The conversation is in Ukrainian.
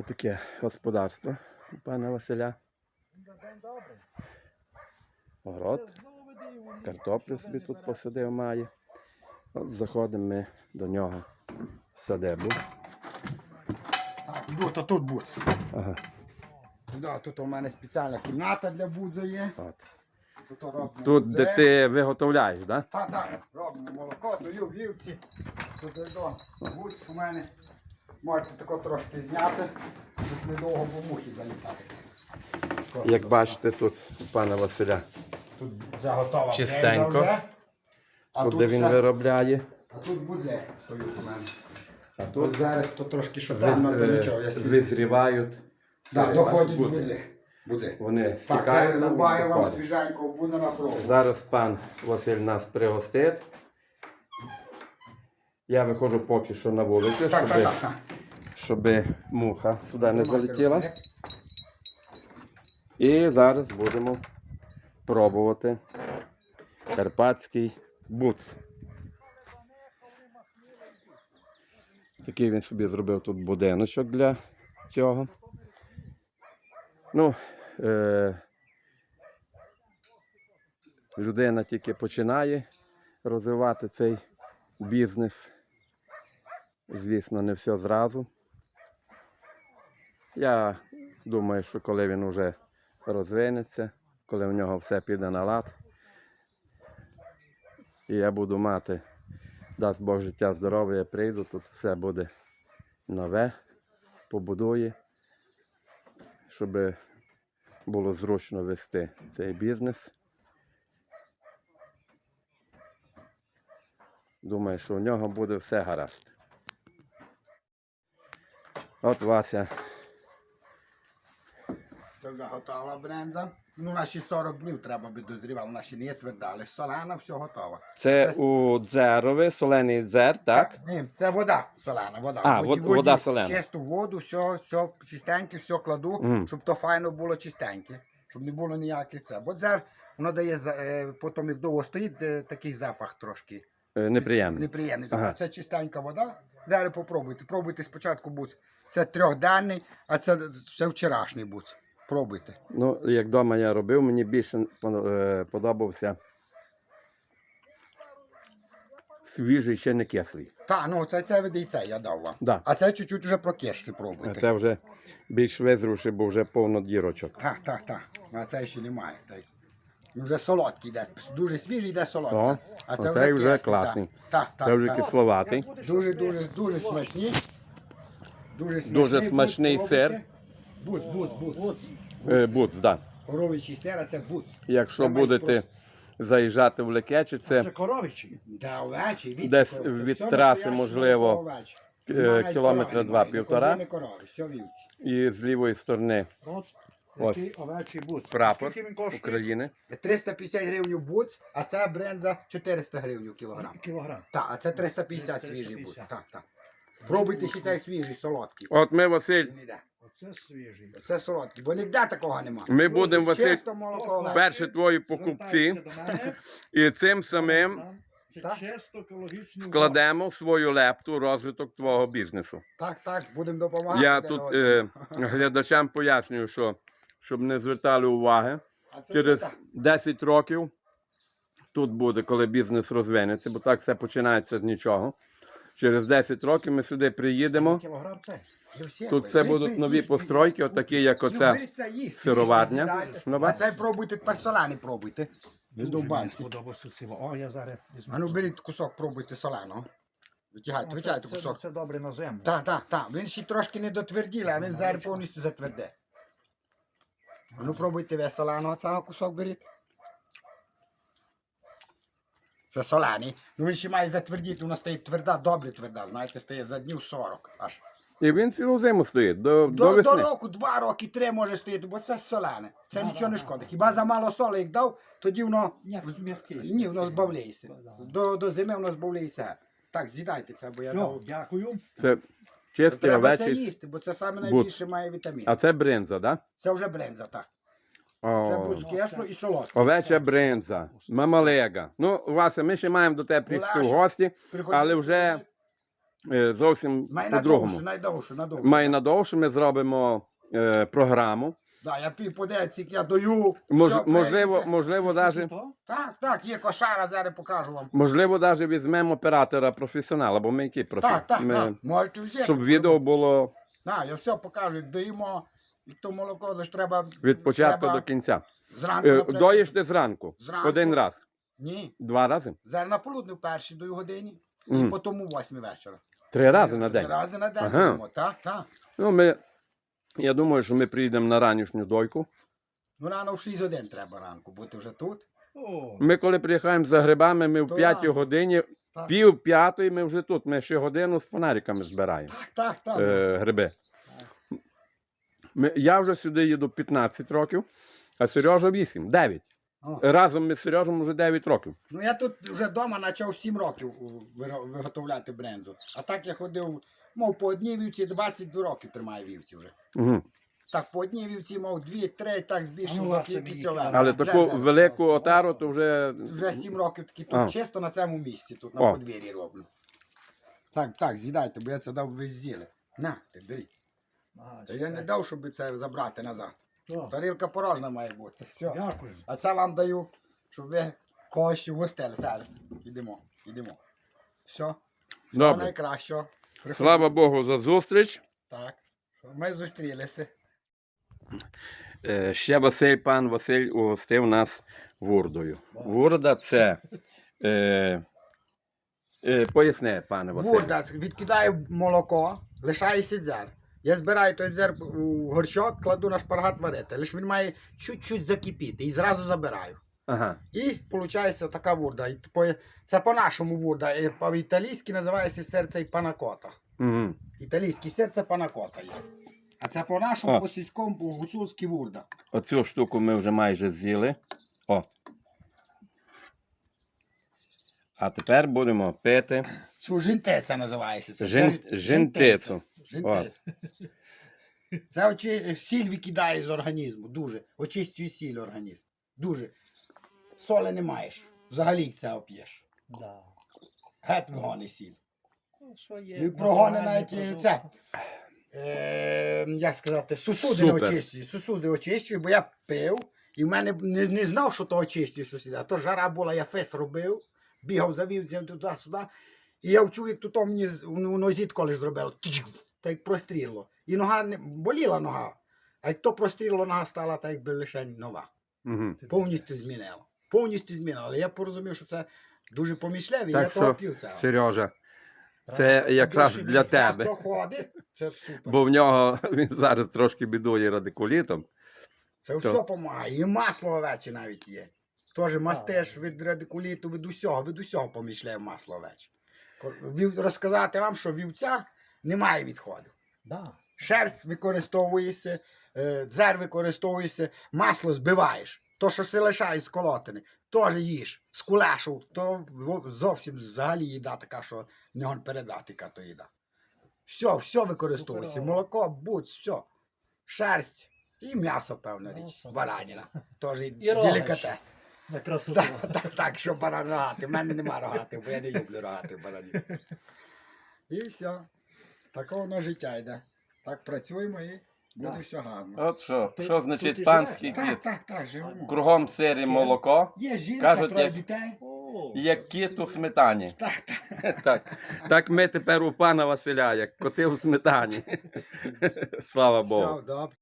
Отаке господарство у пана Василя. Город. Картоплю собі тут посадив має. От заходимо ми до нього в садебу. Іду, то тут буц. Ага, Да, тут у мене спеціальна кімната для будзу є. от. Тут, робимо Тут, будзе. де ти виготовляєш, так? Так, так, робимо молоко, даю вівці. Тут до будь у мене. Можете тако трошки зняти, щоб недовго по мухи залітати. Як бачите, тут у пана Василя, Тут вже готова Чистенько. вже. А тут, тут, де він все- виробляє. а тут будзе стоїть у мене. А Ось тут зараз то трошки що темно, то нічого. Я е, собі... визрівають. Да, доходять бачиш, будзе. Будзе. Вони Так, стікають рубаю вам свіженького буде на пробу. Зараз пан Василь нас пригостить. Я виходжу поки що на вулицю, щоб, щоб муха сюди не залетіла. І зараз будемо пробувати карпатський буц. Такий він собі зробив тут будиночок для цього. Ну, е- людина тільки починає розвивати цей бізнес. Звісно, не все зразу. Я думаю, що коли він вже розвинеться, коли в нього все піде на лад, і я буду мати, дасть Бог життя здоров'я, я прийду, тут все буде нове, побудує, щоб було зручно вести цей бізнес. Думаю, що у нього буде все гаразд. От Вася вже готова бренза. Ну, наші 40 днів треба би дозрівала, вона ще не є тверда, але солена, все готово. Це Це- у дзерові, солений дзер, так? Ні, це вода солена, вода. А, В вод- вода солена. Чисту воду, все, все чистеньке, все кладу, Мгм. щоб то файно було чистеньке, щоб не було ніяких це. Бо дзер, воно дає, е, потім як довго стоїть, е, такий запах трошки Е, Неприємний. неприємний. Ага. Це чистенька вода. Зараз попробуйте. Пробуйте спочатку буц. Це трьохденний, а це, це вчорашній буц. Пробуйте. Ну, як вдома я робив, мені більше е, подобався свіжий, ще не кислий. Так, ну це, це і це я дав вам. Да. А це чуть-чуть вже прокисli А пробуйте. це вже більш визруший, бо вже повно дірочок. Так, так, так. А це ще немає. Вже солодкий йде. Дуже свіжий йде солодкий. О, а оцей вже кислий, класний. Так, так, Це вже так. кисловатий. Дуже, дуже, дуже смачні. Дуже смачний, Дуже смачний пробуйте. сир. Буц, буц, буц. Е, Буц, да. Коровичий сир, а це буц. Якщо Це будете заїжджати в Лекечі, це Це коровичі. Да, овечі, від Десь корови. від Все траси, можливо, е, кілометра два, немає, ні півтора. кози, ні корови, все вівці. і з лівої сторони От Ось. овечий буц. прапор Скільки він коштує? України. 350 гривень буц, а це бренза 400 гривень кілограм. Кілограм. Так, а це 350 свіжий буц. 350. Так, так. Пробуйте ще цей свіжий, солодкий. От ми, Василь. Оце свіжий. Це солодкий, бо ніде такого немає. ми будемо, Василь, Чисто молоко перші твої покупці, Звертайтеся до мене. і цим самим Це Так. чисто екологічний вкладемо свою лепту розвиток твого бізнесу. Так, так, будемо допомагати. Я один тут одному. е, глядачам пояснюю, що щоб не звертали уваги, через 10 років тут буде, коли бізнес розвинеться, бо так все починається з нічого. Через 10 років ми сюди приїдемо. Тут все будуть нові постройки, отакі, як Ну, оце сироварня. А це пробуйте тепер соляний пробуйте. О, я зараз. А ну беріть кусок, пробуйте соляного. Витягайте, витягайте кусок. це добре на зиму. Так, так, так. Він ще трошки не дотверділи, а він зараз повністю затверде. А ну пробуйте ви соляного цього кусок беріть. Це соляний. Ну він ще має затвердіти, воно стає тверда, добре тверда, знаєте, стає за днів 40 аж. І він цілу зиму стоїть до, до, До, до весни. року, два роки, три може стояти, бо це соляне. Це Да, нічого не да, шкодить. да. Хіба за мало соли як дав, тоді воно. Ні, м'який. Ні, воно збавляється. Да, да. До, до зими воно збавляється. Так, з'їдайте це, бо я Все, дав. дякую. Це чистий Треба це овечий. їсти, бо це саме найбільше має вітамін. А це бринза, так? Це вже бренза, так. Це будь і солодке. Овеча бринза, мамалега. Ну, власне, ми ще маємо до тебе прийти в гості, Приходь- але вже е, зовсім Май по-другому. надовше, найдовше, надовше. Май надовше ми зробимо е, програму. Да, я пів подеться, я даю. Мож, все, можливо, прийдете. можливо, даже, Так, так, є кошара, зараз покажу вам. можливо, даже візьмемо оператора професіонала, бо ми які профі... Так, так, ми, так. Можете взяти. щоб відео було Так, я все покажу, даємо. І то молоко лише треба. від початку треба до кінця. Зранку. Е, наприклад. доїш ти зранку. Зранку. Один раз. Ні. Два рази. Зараз на полудні в першій даю годині, і Мгм. потім у восьмій вечора. Три рази на Три день. рази на день Ага. так, так. Ну, ми, я думаю, що ми приїдемо на ранішню дойку. Ну рано в 6 годин треба ранку бути вже тут. О, Ми коли приїхаємо за грибами, ми в То п'ятій рано. годині, Так. пів п'ятої ми вже тут. Ми ще годину з фонариками збираємо Так, так, так. е, гриби. Ми, я вже сюди їду 15 років, а Сережа 8, 9. О. Разом ми з Сережем вже 9 років. Ну я тут вже вдома почав 7 років у, виро- виготовляти брензу. А так я ходив, мов по одній вівці 22 роки тримаю вівці вже. Угу. Так, по одній вівці, мов дві, три, так А ну, кількість овець. Але Вже- таку велику отару, то вже. Вже 7 років таки тут А. чисто на цьому місці, тут на О. подвір'ї роблю. Так, так, з'їдайте, бо я це дав ви з'їли. На, ти бери. а, Та я не дав, щоб це забрати назад. то. Тарілка порожна має бути. Все. Дякую. А це вам даю, щоб ви когось вгостили. Зараз. Ідемо, ідемо. Все. Всього Добре. найкращого. Слава Богу за зустріч. Так. Ми зустрілися. Е, Ще Василь, пан Василь угостив нас вурдою. Вурда це. Е, е, поясни, пане Василь. Вурда, відкидаю молоко, лишаю сідзер. Я збираю той зер у горщок, кладу на шпаргат варити. Лише він має чуть-чуть закипіти і зразу забираю. Ага. І виходить така по- Це по-нашому вурда. По-італійськи називається серце і панакота. Угу. Італійське серце панакота є. А це по-нашому, по-сільському, по-гуцульськи вурда. Оцю штуку ми вже майже з'їли. О. А тепер будемо пити Цю жінтеця називається. Це жин, жин- жинтицю. Жинтеця. Це очі, сіль викидає з організму. Дуже. Очистює сіль організм. Дуже. Соли не маєш. Взагалі це оп'єш. Да. Геть вгони сіль. Ну, що є? І прогони навіть продукти. це. Е, як сказати, сусуди не Супер. очищує. Сусуди очищує, бо я пив, і в мене не, не знав, що то очищує сусіди. А то жара була, я фес робив, бігав за вівцем туди-сюди. І я вчув, як тут мені з- у нозі коли зробило. Так як простріло. І нога не боліла нога. А як то простріло, нога стала так, якби лише нова. Угу. Повністю змінила. Повністю змінила. Але я порозумів, що це дуже помічливі, і Так я того що, пів цього. Сережа, це якраз Дуже для мені тебе. ходить, це супер. Бо в нього він зараз трошки бідує радикулітом. Це То. все допомагає. І масло овече навіть є. Теж мастиш від радикуліту, від усього, від усього помічляє масло овече. Розказати вам, що вівця немає відходу. Да. Шерсть використовується, е, дзер використовується, масло збиваєш. То, що се лишає з колотини, теж їж. З кулешу, то зовсім взагалі їда така, що не гон передати, яка то їда. Все, все використовується. Молоко, будь, все. Шерсть і м'ясо, певна річ. Бараніна. Теж делікатес. На красоту. Так, так, так, що баран рогати. В мене нема рогатих, бо я не люблю рогатих баранів. І все. Таке воно життя йде. Так працюємо і буде все гарно. От що, Ти- що тут значить і панський живеш, кіт? Так, так, так, живемо. Кругом сирі молоко, Є жінка, Кажуть, троє як- дітей. О, як кіт у сметані. Так, так. Так, так ми тепер у пана Василя, як коти у сметані. Слава Богу. Все, добре.